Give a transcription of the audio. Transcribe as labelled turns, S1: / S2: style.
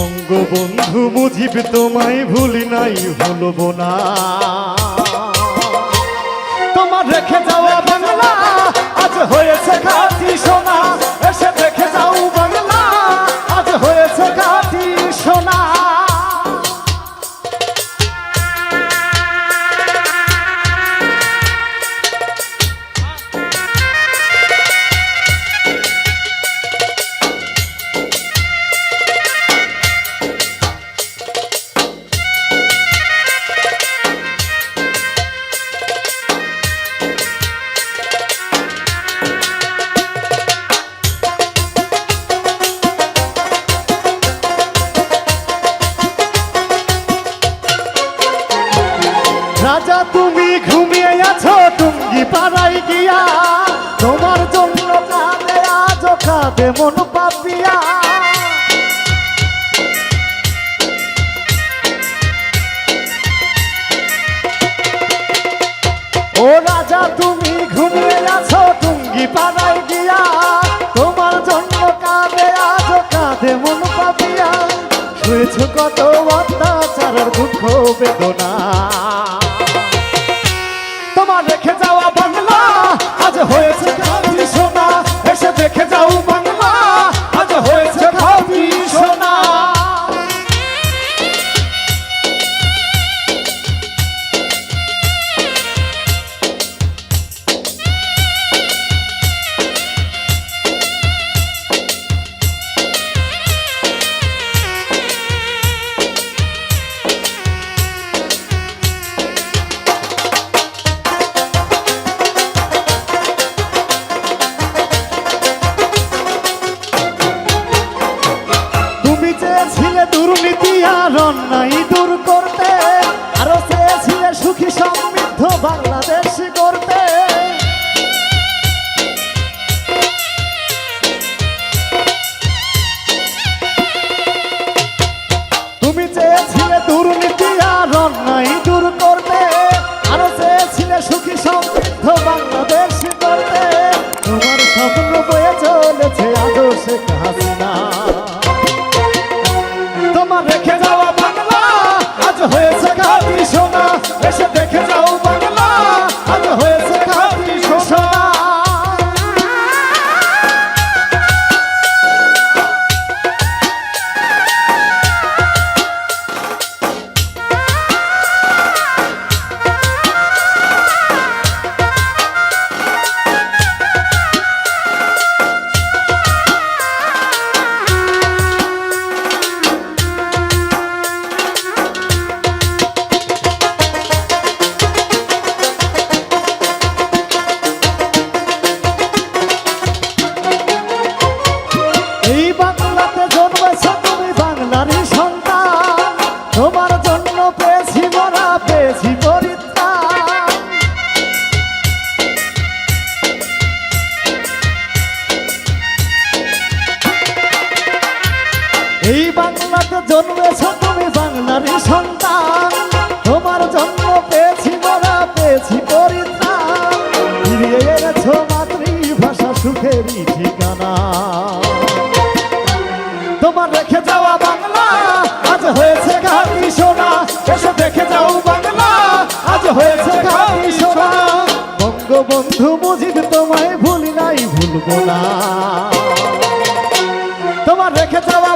S1: বঙ্গবন্ধু মুজিব তোমায় ভুলি নাই ভুলব না। তোমার রেখে যাওয়া রাজা, তুমি ঘুমিয়ে আছো, টুঙ্গি পাড়াই গিয়া। তোমার জন্য কাঁদে আজ কাঁদে, মন পাপিয়া। ও রাজা, তুমি ঘুমিয়ে আছো, টুঙ্গি পাড়াই গিয়া। তোমার জন্য কাঁদে আজ কাঁদে, মন পাপিয়া। শুয়েছ কত অত্যাচারের দুঃখ, বেদনা আর অন্যায় দূর করতে, আরও চেয়েছিলে সুখী সমৃদ্ধ বাংলাদেশ করতে তুমি চেয়েছিলে দুর্নীতি আর অন্যায় দূর করতে এই বাংলাতে জন্মেছ তুমি বাংলারই সন্তান। তোমার জন্ম পেয়েছি বলা পেয়েছি পরিত্রাণ। ফিরিয়ে এনেছ মাতৃভাষা সুখেরই ঠিকানা। তোমার রেখে যাওয়া বাংলা, আজ হয়েছে ঘাটি সোনা। এসে দেখে যাও বাংলা, আজ হয়েছে ঘাটি সোনা। বঙ্গবন্ধু মুজিব তোমায় ভুলি নাই ভুলবো না। তোমার রেখে যাওয়া